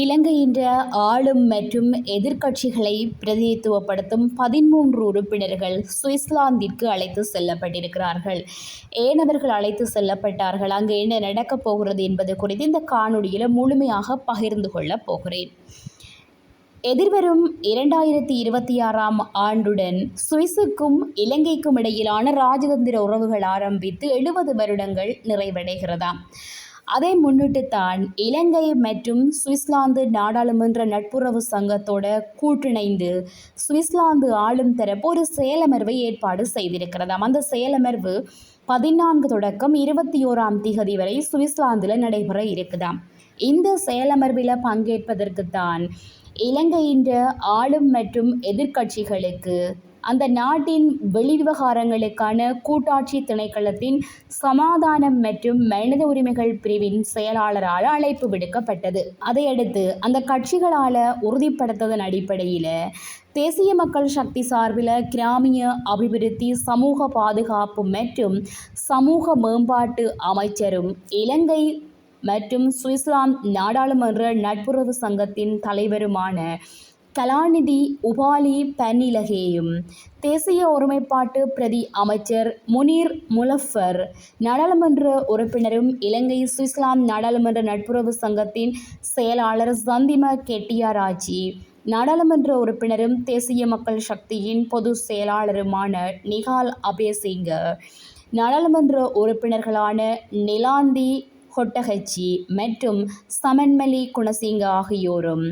இலங்கையின்ற ஆளும் மற்றும் எதிர்க்கட்சிகளை பிரதிநிதித்துவப்படுத்தும் பதிமூன்று உறுப்பினர்கள் சுவிட்சர்லாந்திற்கு அழைத்து செல்லப்பட்டிருக்கிறார்கள். ஏன் அவர்கள் அழைத்து செல்லப்பட்டார்கள் அங்கு என்ன நடக்கப் போகிறது என்பது குறித்து இந்த காணொலியில் முழுமையாக பகிர்ந்து கொள்ளப் போகிறேன். எதிர்வரும் இரண்டாயிரத்தி இருபத்தி ஆறாம் ஆண்டுடன் சுவிஸுக்கும் இலங்கைக்கும் இடையிலான ராஜதந்திர உறவுகள் ஆரம்பித்து எழுபது வருடங்கள் நிறைவடைகிறதாம். அதை முன்னிட்டு தான் இலங்கை மற்றும் சுவிஸ்லாந்து நாடாளுமன்ற நட்புறவு சங்கத்தோட கூட்டிணைந்து சுவிஸ்லாந்து ஆளும் தரப்பு ஒரு செயலமர்வை ஏற்பாடு செய்திருக்கிறதாம் அந்த செயலமர்வு பதினான்கு தொடக்கம் இருபத்தி ஓராம் திகதி வரை சுவிஸ்லாந்தில் நடைபெற இருக்குதாம் இந்த செயலமர்வில் பங்கேற்பதற்கு தான் இலங்கையின் ஆளும் மற்றும் எதிர்க்கட்சிகளுக்கு அந்த நாட்டின் வெளிவிவகாரங்களுக்கான கூட்டாட்சி திணைக்களத்தின் சமாதானம் மற்றும் மனித உரிமைகள் பிரிவின் செயலாளரால் அழைப்பு விடுக்கப்பட்டது. அதையடுத்து அந்த கட்சிகளால் உறுதிப்படுத்ததன் அடிப்படையில் தேசிய மக்கள் சக்தி சார்பில் கிராமிய அபிவிருத்தி சமூக பாதுகாப்பு மற்றும் சமூக மேம்பாட்டு அமைச்சரும் இலங்கை மற்றும் சுவிட்சர்லாந்து நாடாளுமன்ற நட்புறவு சங்கத்தின் தலைவருமான கலாநிதி உபாலி பன்னிலகேயும் தேசிய ஒருமைப்பாட்டு பிரதி அமைச்சர் முனீர் முலஃபர். நாடாளுமன்ற உறுப்பினரும் இலங்கை சுவிஸ்லாம் நாடாளுமன்ற நட்புறவு சங்கத்தின் செயலாளர் சந்திம கெட்டியாராஜி. நாடாளுமன்ற உறுப்பினரும் தேசிய மக்கள் சக்தியின் பொது செயலாளருமான நிகால் அபேசிங்க. நாடாளுமன்ற உறுப்பினர்களான நிலாந்தி கொட்டகச்சி மற்றும் சமன்மலி குணசிங்க ஆகியோரும்.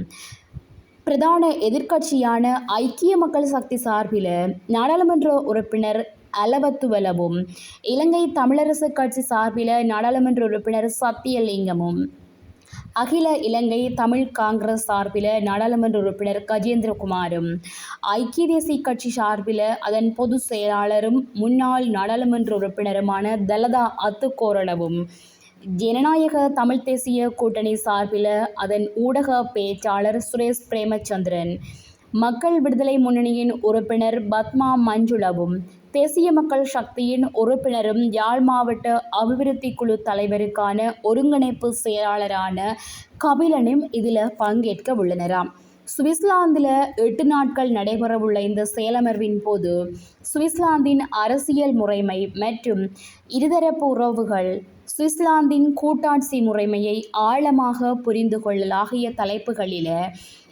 பிரதான எதிர்க்கட்சியான ஐக்கிய மக்கள் சக்தி சார்பில் நாடாளுமன்ற உறுப்பினர் அலவத்துவலவும் இலங்கை தமிழரசு கட்சி சார்பில் நாடாளுமன்ற உறுப்பினர் சத்தியலிங்கமும் அகில இலங்கை தமிழ் காங்கிரஸ் சார்பில் நாடாளுமன்ற உறுப்பினர் கஜேந்திரகுமாரும் ஐக்கிய தேசிய கட்சி சார்பில் அதன் பொதுச் செயலாளரும் முன்னாள் நாடாளுமன்ற உறுப்பினருமான தலதா அத்துக்கோரளவும் ஜனநாயக தமிழ் தேசிய கூட்டணி சார்பில் அதன் ஊடக பேச்சாளர் சுரேஷ் பிரேமச்சந்திரன் மக்கள் விடுதலை முன்னணியின் உறுப்பினர் பத்மா மஞ்சுளவும் தேசிய மக்கள் சக்தியின் உறுப்பினரும் யாழ் மாவட்ட அபிவிருத்தி குழு தலைவருக்கான ஒருங்கிணைப்பு செயலாளரான கபிலனும் இதில் பங்கேற்க உள்ளனராம். சுவிட்சர்லாந்தில் எட்டு நாட்கள் நடைபெறவுள்ள இந்த செயலமர்வின் போது சுவிட்சர்லாந்தின் அரசியல் முறைமை மற்றும் இருதரப்பு உறவுகள் சுவிட்சர்லாந்தின் கூட்டாட்சி முறைமையை ஆழமாக புரிந்து கொள்ளல் ஆகிய தலைப்புகளில்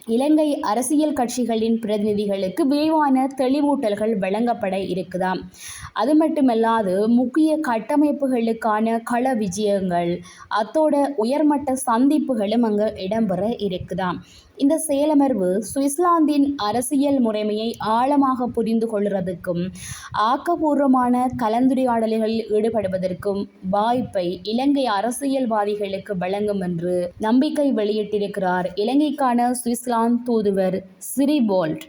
இலங்கை அரசியல் கட்சிகளின் பிரதிநிதிகளுக்கு விரிவான தெளிவூட்டல்கள் வழங்கப்பட இருக்குதாம். அது மட்டுமல்லாது முக்கிய கட்டமைப்புகளுக்கான கள விஜயங்கள் அத்தோட உயர்மட்ட சந்திப்புகளும் அங்கே இடம்பெற இருக்குதாம். இந்த செயலமர்வு சுவிஸ்லாந்தின் அரசியல் முறைமையை ஆழமாக புரிந்து கொள்வதற்கும் ஆக்கப்பூர்வமான கலந்துரையாடல்களில் ஈடுபடுவதற்கும் வாய்ப்பை இலங்கை அரசியல்வாதிகளுக்கு வழங்கும் என்று நம்பிக்கை வெளியிட்டிருக்கிறார் இலங்கைக்கான சுவிஸ்லாந்து தூதுவர் சிரிபோல்ட்.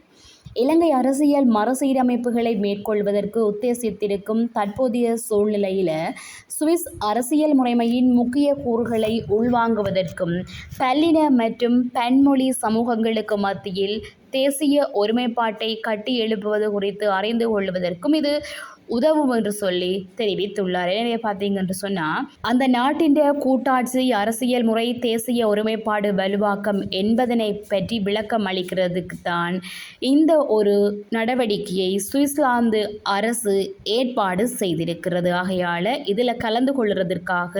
இலங்கை அரசியல் மறுசீரமைப்புகளை மேற்கொள்வதற்கு உத்தேசித்திருக்கும் தற்போதைய சூழ்நிலையில் சுவிஸ் அரசியல் முறைமையின் முக்கிய கூறுகளை உள்வாங்குவதற்கும் பல்லின மற்றும் பன்மொழி சமூகங்களுக்கு மத்தியில் தேசிய ஒருமைப்பாட்டை கட்டி எழுப்புவது குறித்து அறிந்து கொள்வதற்கும் இது உதவும் என்று சொல்லி தெரிவித்துள்ளார். எனவே பார்த்தீங்க என்று சொன்னால் அந்த நாட்டின் கூட்டாட்சி அரசியல் முறை தேசிய ஒருமைப்பாடு வலுவாக்கம் என்பதனை பற்றி விளக்கம் அளிக்கிறதுக்கு தான் இந்த ஒரு நடவடிக்கையை சுவிட்சர்லாந்து அரசு ஏற்பாடு செய்திருக்கிறது. ஆகையால் இதில் கலந்து கொள்கிறதற்காக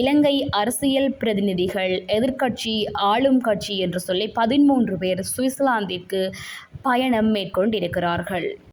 இலங்கை அரசியல் பிரதிநிதிகள் எதிர்க்கட்சி ஆளும் கட்சி என்று சொல்லி பதிமூன்று பேர் சுவிட்சர்லாந்திற்கு பயணம் மேற்கொண்டிருக்கிறார்கள்.